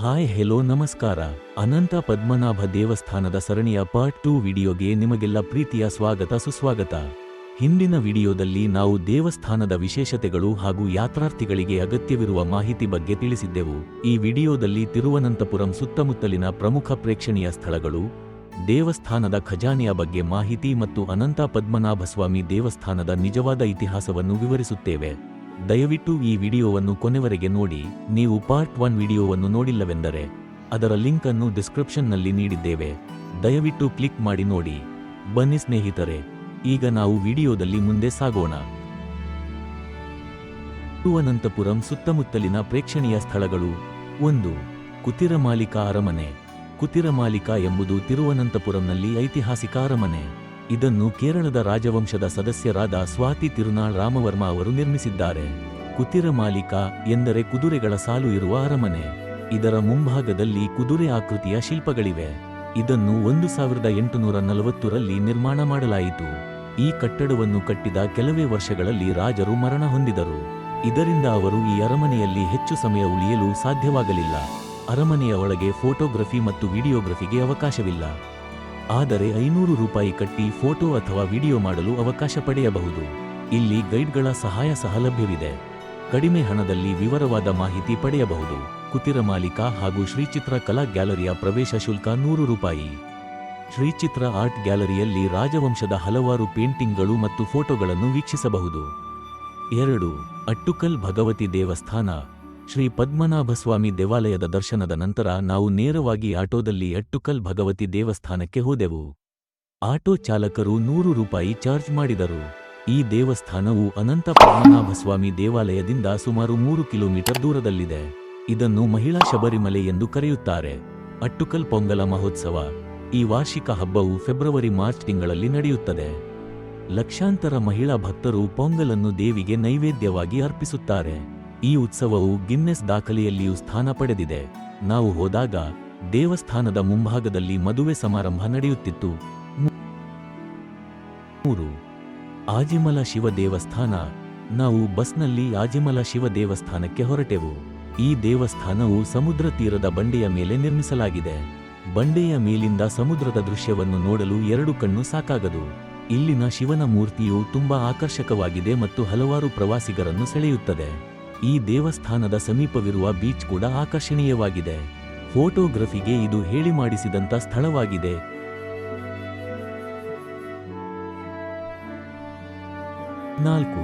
Hi hello ನಮಸ್ಕಾರ. ಅನಂತ ಪದ್ಮನಾಭ ದೇವಸ್ಥಾನದ ಸರಣಿಯ ಪಾರ್ಟ್ ಟೂ ವಿಡಿಯೋಗೆ ನಿಮಗೆಲ್ಲ ಪ್ರೀತಿಯ ಸ್ವಾಗತ ಸುಸ್ವಾಗತ. ಹಿಂದಿನ ವಿಡಿಯೋದಲ್ಲಿ ನಾವು ದೇವಸ್ಥಾನದ ವಿಶೇಷತೆಗಳು ಹಾಗೂ ಯಾತ್ರಾರ್ಥಿಗಳಿಗೆ ಅಗತ್ಯವಿರುವ ಮಾಹಿತಿ ಬಗ್ಗೆ ತಿಳಿಸಿದ್ದೆವು. ಈ ವಿಡಿಯೋದಲ್ಲಿ ತಿರುವನಂತಪುರಂ ಸುತ್ತಮುತ್ತಲಿನ ಪ್ರಮುಖ ಪ್ರೇಕ್ಷಣೀಯ ಸ್ಥಳಗಳು, ದೇವಸ್ಥಾನದ ಖಜಾನೆಯ ಬಗ್ಗೆ ಮಾಹಿತಿ ಮತ್ತು ಅನಂತ ಪದ್ಮನಾಭಸ್ವಾಮಿ ದೇವಸ್ಥಾನದ ನಿಜವಾದ ಇತಿಹಾಸವನ್ನು ವಿವರಿಸುತ್ತೇವೆ. ದಯವಿಟ್ಟು ಈ ವಿಡಿಯೋವನ್ನು ಕೊನೆವರೆಗೆ ನೋಡಿ. ನೀವು ಪಾರ್ಟ್ ಒನ್ ವಿಡಿಯೋವನ್ನು ನೋಡಿಲ್ಲವೆಂದರೆ, ಅದರ ಲಿಂಕ್ ಅನ್ನು ಡಿಸ್ಕ್ರಿಪ್ಷನ್ನಲ್ಲಿ ನೀಡಿದ್ದೇವೆ. ದಯವಿಟ್ಟು ಕ್ಲಿಕ್ ಮಾಡಿ ನೋಡಿ. ಬನ್ನಿ ಸ್ನೇಹಿತರೆ, ಈಗ ನಾವು ವಿಡಿಯೋದಲ್ಲಿ ಮುಂದೆ ಸಾಗೋಣ. ತಿರುವನಂತಪುರಂ ಸುತ್ತಮುತ್ತಲಿನ ಪ್ರೇಕ್ಷಣೀಯ ಸ್ಥಳಗಳು. ಒಂದು ಕುತಿರಮಾಲಿಕ ಅರಮನೆ. ಕುತಿರಮಾಲಿಕ ಎಂಬುದು ತಿರುವನಂತಪುರಂನಲ್ಲಿ ಐತಿಹಾಸಿಕ ಅರಮನೆ. ಇದನ್ನು ಕೇರಳದ ರಾಜವಂಶದ ಸದಸ್ಯರಾದ ಸ್ವಾತಿ ತಿರುನಾಳ್ ರಾಮವರ್ಮ ಅವರು ನಿರ್ಮಿಸಿದ್ದಾರೆ. ಕುತಿರಮಾಲಿಕ ಎಂದರೆ ಕುದುರೆಗಳ ಸಾಲು ಇರುವ ಅರಮನೆ. ಇದರ ಮುಂಭಾಗದಲ್ಲಿ ಕುದುರೆ ಆಕೃತಿಯ ಶಿಲ್ಪಗಳಿವೆ. ಇದನ್ನು ಒಂದು ಸಾವಿರದ ಎಂಟುನೂರ ನಲವತ್ತರಲ್ಲಿ ನಿರ್ಮಾಣ ಮಾಡಲಾಯಿತು. ಈ ಕಟ್ಟಡವನ್ನು ಕಟ್ಟಿದ ಕೆಲವೇ ವರ್ಷಗಳಲ್ಲಿ ರಾಜರು ಮರಣ ಹೊಂದಿದರು. ಇದರಿಂದ ಅವರು ಈ ಅರಮನೆಯಲ್ಲಿ ಹೆಚ್ಚು ಸಮಯ ಉಳಿಯಲು ಸಾಧ್ಯವಾಗಲಿಲ್ಲ. ಅರಮನೆಯ ಒಳಗೆ ಫೋಟೋಗ್ರಫಿ ಮತ್ತು ವಿಡಿಯೋಗ್ರಫಿಗೆ ಅವಕಾಶವಿಲ್ಲ. ಆದರೆ ಐನೂರು ರೂಪಾಯಿ ಕಟ್ಟಿ ಫೋಟೋ ಅಥವಾ ವಿಡಿಯೋ ಮಾಡಲು ಅವಕಾಶ ಪಡೆಯಬಹುದು. ಇಲ್ಲಿ ಗೈಡ್ಗಳ ಸಹಾಯ ಸಹ ಲಭ್ಯವಿದೆ. ಕಡಿಮೆ ಹಣದಲ್ಲಿ ವಿವರವಾದ ಮಾಹಿತಿ ಪಡೆಯಬಹುದು. ಕುತಿರ ಮಾಲೀಕ ಹಾಗೂ ಶ್ರೀಚಿತ್ರ ಕಲಾ ಗ್ಯಾಲರಿಯ ಪ್ರವೇಶ ಶುಲ್ಕ ನೂರು ರೂಪಾಯಿ. ಶ್ರೀಚಿತ್ರ ಆರ್ಟ್ ಗ್ಯಾಲರಿಯಲ್ಲಿ ರಾಜವಂಶದ ಹಲವಾರು ಪೇಂಟಿಂಗ್ಗಳು ಮತ್ತು ಫೋಟೋಗಳನ್ನು ವೀಕ್ಷಿಸಬಹುದು. ಎರಡು, ಅಟ್ಟುಕಲ್ ಭಗವತಿ ದೇವಸ್ಥಾನ. ಶ್ರೀ ಪದ್ಮನಾಭಸ್ವಾಮಿ ದೇವಾಲಯದ ದರ್ಶನದ ನಂತರ ನಾವು ನೇರವಾಗಿ ಆಟೋದಲ್ಲಿ ಅಟ್ಟುಕಲ್ ಭಗವತಿ ದೇವಸ್ಥಾನಕ್ಕೆ ಹೋದೆವು. ಆಟೋ ಚಾಲಕರು ನೂರು ರೂಪಾಯಿ ಚಾರ್ಜ್ ಮಾಡಿದರು. ಈ ದೇವಸ್ಥಾನವು ಅನಂತ ಪದ್ಮನಾಭಸ್ವಾಮಿ ದೇವಾಲಯದಿಂದ ಸುಮಾರು ಮೂರು ಕಿಲೋಮೀಟರ್ ದೂರದಲ್ಲಿದೆ. ಇದನ್ನು ಮಹಿಳಾ ಶಬರಿಮಲೆ ಎಂದು ಕರೆಯುತ್ತಾರೆ. ಅಟ್ಟುಕಲ್ ಪೊಂಗಲ ಮಹೋತ್ಸವ. ಈ ವಾರ್ಷಿಕ ಹಬ್ಬವು ಫೆಬ್ರವರಿ ಮಾರ್ಚ್ ತಿಂಗಳಲ್ಲಿ ನಡೆಯುತ್ತದೆ. ಲಕ್ಷಾಂತರ ಮಹಿಳಾ ಭಕ್ತರು ಪೊಂಗಲನ್ನು ದೇವಿಗೆ ನೈವೇದ್ಯವಾಗಿ ಅರ್ಪಿಸುತ್ತಾರೆ. ಈ ಉತ್ಸವವು ಗಿನ್ನೆಸ್ ದಾಖಲೆಯಲ್ಲಿಯೂ ಸ್ಥಾನ ಪಡೆದಿದೆ. ನಾವು ಹೋದಾಗ ದೇವಸ್ಥಾನದ ಮುಂಭಾಗದಲ್ಲಿ ಮದುವೆ ಸಮಾರಂಭ ನಡೆಯುತ್ತಿತ್ತು. ಮೂರು. ಆಜಿಮಲ ಶಿವ ದೇವಸ್ಥಾನ. ನಾವು ಬಸ್ನಲ್ಲಿ ಆಜಿಮಲ ಶಿವ ದೇವಸ್ಥಾನಕ್ಕೆ ಹೊರಟೆವು. ಈ ದೇವಸ್ಥಾನವು ಸಮುದ್ರ ತೀರದ ಬಂಡೆಯ ಮೇಲೆ ನಿರ್ಮಿಸಲಾಗಿದೆ. ಬಂಡೆಯ ಮೇಲಿಂದ ಸಮುದ್ರದ ದೃಶ್ಯವನ್ನು ನೋಡಲು ಎರಡು ಕಣ್ಣು ಸಾಕಾಗದು. ಇಲ್ಲಿನ ಶಿವನ ಮೂರ್ತಿಯು ತುಂಬಾ ಆಕರ್ಷಕವಾಗಿದೆ ಮತ್ತು ಹಲವಾರು ಪ್ರವಾಸಿಗರನ್ನು ಸೆಳೆಯುತ್ತದೆ. ಈ ದೇವಸ್ಥಾನದ ಸಮೀಪವಿರುವ ಬೀಚ್ ಕೂಡ ಆಕರ್ಷಣೀಯವಾಗಿದೆ. ಫೋಟೋಗ್ರಫಿಗೆ ಇದು ಹೇಳಿ ಮಾಡಿಸಿದಂಥ ಸ್ಥಳವಾಗಿದೆ. ನಾಲ್ಕು,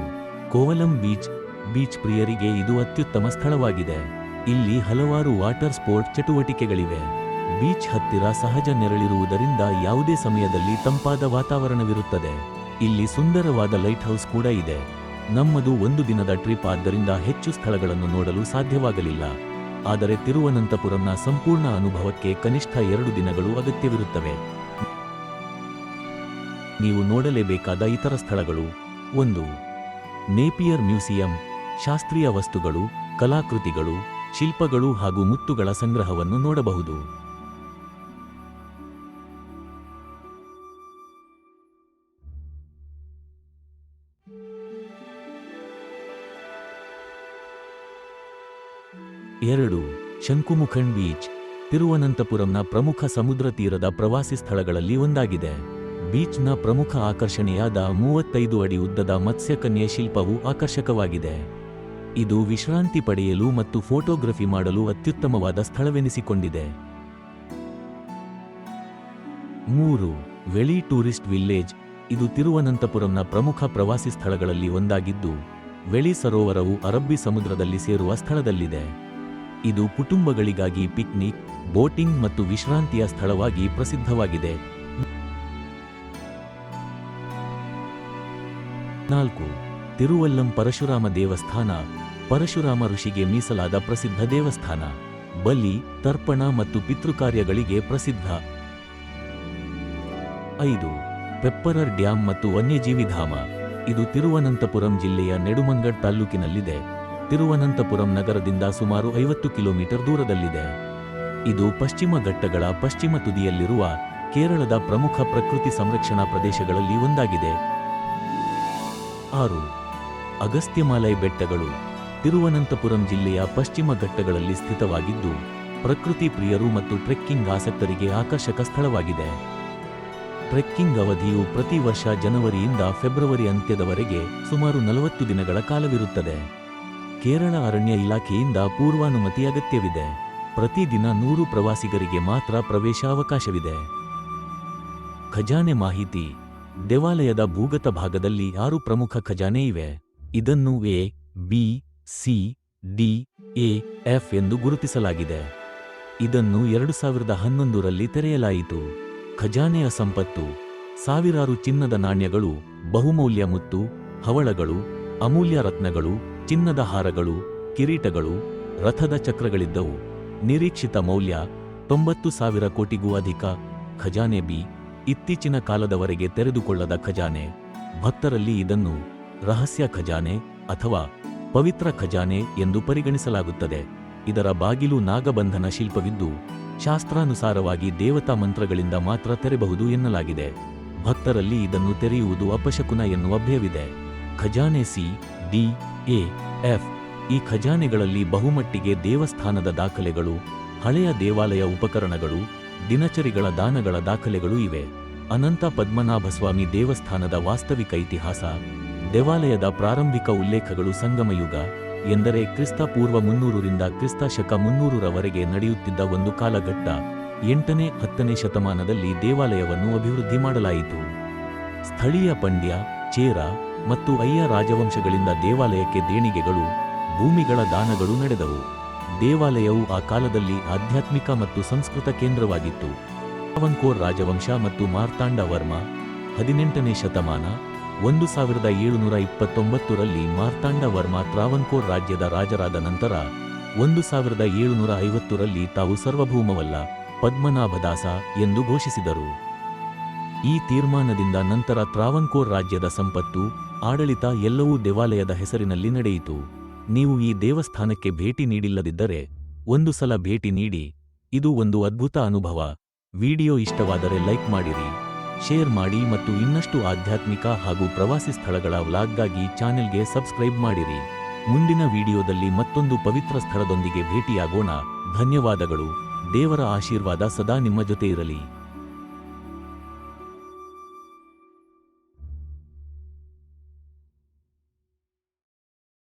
ಕೋವಲಂ ಬೀಚ್ ಬೀಚ್ ಪ್ರಿಯರಿಗೆ ಇದು ಅತ್ಯುತ್ತಮ ಸ್ಥಳವಾಗಿದೆ. ಇಲ್ಲಿ ಹಲವಾರು ವಾಟರ್ ಸ್ಪೋರ್ಟ್ ಚಟುವಟಿಕೆಗಳಿವೆ. ಬೀಚ್ ಹತ್ತಿರ ಸಹಜ ನೆರಳಿರುವುದರಿಂದ ಯಾವುದೇ ಸಮಯದಲ್ಲಿ ತಂಪಾದ ವಾತಾವರಣವಿರುತ್ತದೆ. ಇಲ್ಲಿ ಸುಂದರವಾದ ಲೈಟ್ ಹೌಸ್ ಕೂಡ ಇದೆ. ನಮ್ಮದು ಒಂದು ದಿನದ ಟ್ರಿಪ್ ಆದ್ದರಿಂದ ಹೆಚ್ಚು ಸ್ಥಳಗಳನ್ನು ನೋಡಲು ಸಾಧ್ಯವಾಗಲಿಲ್ಲ. ಆದರೆ ತಿರುವನಂತಪುರಂನ ಸಂಪೂರ್ಣ ಅನುಭವಕ್ಕೆ ಕನಿಷ್ಠ ಎರಡು ದಿನಗಳು ಅಗತ್ಯವಿರುತ್ತವೆ. ನೀವು ನೋಡಲೇಬೇಕಾದ ಇತರ ಸ್ಥಳಗಳು. ಒಂದು, ನೇಪಿಯರ್ ಮ್ಯೂಸಿಯಂ, ಶಾಸ್ತ್ರೀಯ ವಸ್ತುಗಳು, ಕಲಾಕೃತಿಗಳು, ಶಿಲ್ಪಗಳು ಹಾಗೂ ಮುತ್ತುಗಳ ಸಂಗ್ರಹವನ್ನು ನೋಡಬಹುದು. ಎರಡು, ಶಂಕುಮುಖನ್ ಬೀಚ್, ತಿರುವನಂತಪುರಂನ ಪ್ರಮುಖ ಸಮುದ್ರ ತೀರದ ಪ್ರವಾಸಿ ಸ್ಥಳಗಳಲ್ಲಿ ಒಂದಾಗಿದೆ. ಬೀಚ್ನ ಪ್ರಮುಖ ಆಕರ್ಷಣೆಯಾದ ಮೂವತ್ತೈದು ಅಡಿ ಉದ್ದದ ಮತ್ಸ್ಯಕನ್ಯೆ ಶಿಲ್ಪವು ಆಕರ್ಷಕವಾಗಿದೆ. ಇದು ವಿಶ್ರಾಂತಿ ಪಡೆಯಲು ಮತ್ತು ಫೋಟೋಗ್ರಫಿ ಮಾಡಲು ಅತ್ಯುತ್ತಮವಾದ ಸ್ಥಳವೆನಿಸಿಕೊಂಡಿದೆ. ಮೂರು ವೆಳಿ ಟೂರಿಸ್ಟ್ ವಿಲ್ಲೇಜ್ ಇದು ತಿರುವನಂತಪುರಂನ ಪ್ರಮುಖ ಪ್ರವಾಸಿ ಸ್ಥಳಗಳಲ್ಲಿ ಒಂದಾಗಿದ್ದು ವೆಳಿ ಸರೋವರವು ಅರಬ್ಬಿ ಸಮುದ್ರದಲ್ಲಿ ಸೇರುವ ಸ್ಥಳದಲ್ಲಿದೆ. ಇದು ಕುಟುಂಬಗಳಿಗಾಗಿ ಪಿಕ್ನಿಕ್, ಬೋಟಿಂಗ್ ಮತ್ತು ವಿಶ್ರಾಂತಿಯ ಸ್ಥಳವಾಗಿ ಪ್ರಸಿದ್ಧವಾಗಿದೆ. ನಾಲ್ಕು, ತಿರುವಲ್ಲಂ ಪರಶುರಾಮ ದೇವಸ್ಥಾನ, ಪರಶುರಾಮ ಋಷಿಗೆ ಮೀಸಲಾದ ಪ್ರಸಿದ್ಧ ದೇವಸ್ಥಾನ, ಬಲಿ, ತರ್ಪಣ ಮತ್ತು ಪಿತೃಕಾರ್ಯಗಳಿಗೆ ಪ್ರಸಿದ್ಧ. ಐದು, ಪೆಪ್ಪರರ್ ಡ್ಯಾಂ ಮತ್ತು ವನ್ಯಜೀವಿಧಾಮ, ಇದು ತಿರುವನಂತಪುರಂ ಜಿಲ್ಲೆಯ ನೆಡುಮಂಗಡ್ ತಾಲ್ಲೂಕಿನಲ್ಲಿದೆ. ತಿರುವನಂತಪುರಂ ನಗರದಿಂದ ಸುಮಾರು ಐವತ್ತು ಕಿಲೋಮೀಟರ್ ದೂರದಲ್ಲಿದೆ. ಇದು ಪಶ್ಚಿಮ ಘಟ್ಟಗಳ ಪಶ್ಚಿಮ ತುದಿಯಲ್ಲಿರುವ ಕೇರಳದ ಪ್ರಮುಖ ಪ್ರಕೃತಿ ಸಂರಕ್ಷಣಾ ಪ್ರದೇಶಗಳಲ್ಲಿ ಒಂದಾಗಿದೆ. ಆರು, ಅಗಸ್ತ್ಯಮಾಲೈ ಬೆಟ್ಟಗಳು ತಿರುವನಂತಪುರಂ ಜಿಲ್ಲೆಯ ಪಶ್ಚಿಮ ಘಟ್ಟಗಳಲ್ಲಿ ಸ್ಥಿತವಾಗಿದ್ದು, ಪ್ರಕೃತಿ ಪ್ರಿಯರು ಮತ್ತು ಟ್ರೆಕ್ಕಿಂಗ್ ಆಸಕ್ತರಿಗೆ ಆಕರ್ಷಕ ಸ್ಥಳವಾಗಿದೆ. ಟ್ರೆಕ್ಕಿಂಗ್ ಅವಧಿಯು ಪ್ರತಿ ವರ್ಷ ಜನವರಿಯಿಂದ ಫೆಬ್ರವರಿ ಅಂತ್ಯದವರೆಗೆ ಸುಮಾರು ನಲವತ್ತು ದಿನಗಳ ಕಾಲವಿರುತ್ತದೆ. ಕೇರಳ ಅರಣ್ಯ ಇಲಾಖೆಯಿಂದ ಪೂರ್ವಾನುಮತಿ ಅಗತ್ಯವಿದೆ. ಪ್ರತಿದಿನ ನೂರು ಪ್ರವಾಸಿಗರಿಗೆ ಮಾತ್ರ ಪ್ರವೇಶಾವಕಾಶವಿದೆ. ಖಜಾನೆ ಮಾಹಿತಿ. ದೇವಾಲಯದ ಭೂಗತ ಭಾಗದಲ್ಲಿ ಆರು ಪ್ರಮುಖ ಖಜಾನೆ ಇವೆ. ಇದನ್ನು A, B, C, D, A, F ಎಂದು ಗುರುತಿಸಲಾಗಿದೆ. ಇದನ್ನು ಎರಡು ಸಾವಿರದ ಹನ್ನೊಂದರಲ್ಲಿ ತೆರೆಯಲಾಯಿತು. ಖಜಾನೆಯ ಸಂಪತ್ತು. ಸಾವಿರಾರು ಚಿನ್ನದ ನಾಣ್ಯಗಳು, ಬಹುಮೌಲ್ಯ ಮುತ್ತು, ಹವಳಗಳು, ಅಮೂಲ್ಯ ರತ್ನಗಳು ಚಿನ್ನದ ಹಾರಗಳು, ಕಿರೀಟಗಳು, ರಥದ ಚಕ್ರಗಳಿದ್ದವು. ನಿರೀಕ್ಷಿತ ಮೌಲ್ಯ ತೊಂಬತ್ತು ಸಾವಿರ ಕೋಟಿಗೂ ಅಧಿಕ. ಖಜಾನೆ ಬಿ ಇತ್ತೀಚಿನ ಕಾಲದವರೆಗೆ ತೆರೆದುಕೊಳ್ಳದ ಖಜಾನೆ. ಭಕ್ತರಲ್ಲಿ ಇದನ್ನು ರಹಸ್ಯ ಖಜಾನೆ ಅಥವಾ ಪವಿತ್ರ ಖಜಾನೆ ಎಂದು ಪರಿಗಣಿಸಲಾಗುತ್ತದೆ. ಇದರ ಬಾಗಿಲು ನಾಗಬಂಧನ ಶಿಲ್ಪವಿದ್ದು, ಶಾಸ್ತ್ರಾನುಸಾರವಾಗಿ ದೇವತಾ ಮಂತ್ರಗಳಿಂದ ಮಾತ್ರ ತೆರೆಬಹುದು ಎನ್ನಲಾಗಿದೆ. ಭಕ್ತರಲ್ಲಿ ಇದನ್ನು ತೆರೆಯುವುದು ಅಪಶಕುನ ಎನ್ನುವ ಭಯವಿದೆ. ಖಜಾನೆ ಸಿ ಡಿ, ಎ, ಎಫ್, ಈ ಖಜಾನೆಗಳಲ್ಲಿ ಬಹುಮಟ್ಟಿಗೆ ದೇವಸ್ಥಾನದ ದಾಖಲೆಗಳು, ಹಳೆಯ ದೇವಾಲಯ ಉಪಕರಣಗಳು, ದಿನಚರಿಗಳ ದಾನಗಳ ದಾಖಲೆಗಳು ಇವೆ. ಅನಂತ ಪದ್ಮನಾಭಸ್ವಾಮಿ ದೇವಸ್ಥಾನದ ವಾಸ್ತವಿಕ ಇತಿಹಾಸ, ದೇವಾಲಯದ ಪ್ರಾರಂಭಿಕ ಉಲ್ಲೇಖಗಳು ಸಂಗಮಯುಗ, ಎಂದರೆ ಕ್ರಿಸ್ತ ಪೂರ್ವ ಮುನ್ನೂರರಿಂದ ಕ್ರಿಸ್ತ ಶಕ ಮುನ್ನೂರರವರೆಗೆ ನಡೆಯುತ್ತಿದ್ದ ಒಂದು ಕಾಲಘಟ್ಟ, ಎಂಟನೇ, ಹತ್ತನೇ ಶತಮಾನದಲ್ಲಿ ದೇವಾಲಯವನ್ನು ಅಭಿವೃದ್ಧಿ ಮಾಡಲಾಯಿತು. ಸ್ಥಳೀಯ ಪಂಡ್ಯ, ಚೇರ ಮತ್ತು ಅಯ್ಯ ರಾಜವಂಶಗಳಿಂದ ದೇವಾಲಯಕ್ಕೆ ದೇಣಿಗೆಗಳು, ಭೂಮಿಗಳ ದಾನಗಳು ನಡೆದವು. ದೇವಾಲಯವು ಆ ಕಾಲದಲ್ಲಿ ಆಧ್ಯಾತ್ಮಿಕ ಮತ್ತು ಸಂಸ್ಕೃತ ಕೇಂದ್ರವಾಗಿತ್ತು. ಟ್ರಾವಂಕೋರ್ ರಾಜವಂಶ ಮತ್ತು ಮಾರ್ತಾಂಡ ವರ್ಮ, ಹದಿನೆಂಟನೇ ಶತಮಾನ, ಒಂದು ಸಾವಿರದ ಏಳುನೂರ ಇಪ್ಪತ್ತೊಂಬತ್ತರಲ್ಲಿ ಮಾರ್ತಾಂಡ ವರ್ಮ ತ್ರಾವಂಕೋರ್ ರಾಜ್ಯದ ರಾಜರಾದ ನಂತರ, ಒಂದು ಸಾವಿರದ ಏಳುನೂರ ಐವತ್ತರಲ್ಲಿ ತಾವು ಸರ್ವಭೌಮವಲ್ಲ, ಪದ್ಮನಾಭದಾಸ ಎಂದು ಘೋಷಿಸಿದರು. ಈ ತೀರ್ಮಾನದಿಂದ ನಂತರ ತ್ರಾವಂಕೋರ್ ರಾಜ್ಯದ ಸಂಪತ್ತು ಆಡಳಿತ ಎಲ್ಲವೂ ದೇವಾಲಯದ ಹೆಸರಿನಲ್ಲಿ ನಡೆಯಿತು. ನೀವು ಈ ದೇವಸ್ಥಾನಕ್ಕೆ ಭೇಟಿ ನೀಡಿಲ್ಲದಿದ್ದರೆ ಒಂದು ಸಲ ಭೇಟಿ ನೀಡಿ. ಇದು ಒಂದು ಅದ್ಭುತ ಅನುಭವ. ವಿಡಿಯೋ ಇಷ್ಟವಾದರೆ ಲೈಕ್ ಮಾಡಿರಿ. ಶೇರ್ ಮಾಡಿ ಮತ್ತು ಇನ್ನಷ್ಟು ಆಧ್ಯಾತ್ಮಿಕ ಹಾಗೂ ಪ್ರವಾಸಿ ಸ್ಥಳಗಳ ವ್ಲಾಗ್ಗಾಗಿ ಚಾನೆಲ್ಗೆ ಸಬ್ಸ್ಕ್ರೈಬ್ ಮಾಡಿರಿ. ಮುಂದಿನ ವಿಡಿಯೋದಲ್ಲಿ ಮತ್ತೊಂದು ಪವಿತ್ರ ಸ್ಥಳದೊಂದಿಗೆ ಭೇಟಿಯಾಗೋಣ. ಧನ್ಯವಾದಗಳು. ದೇವರ ಆಶೀರ್ವಾದ ಸದಾ ನಿಮ್ಮ ಜೊತೆ ಇರಲಿ.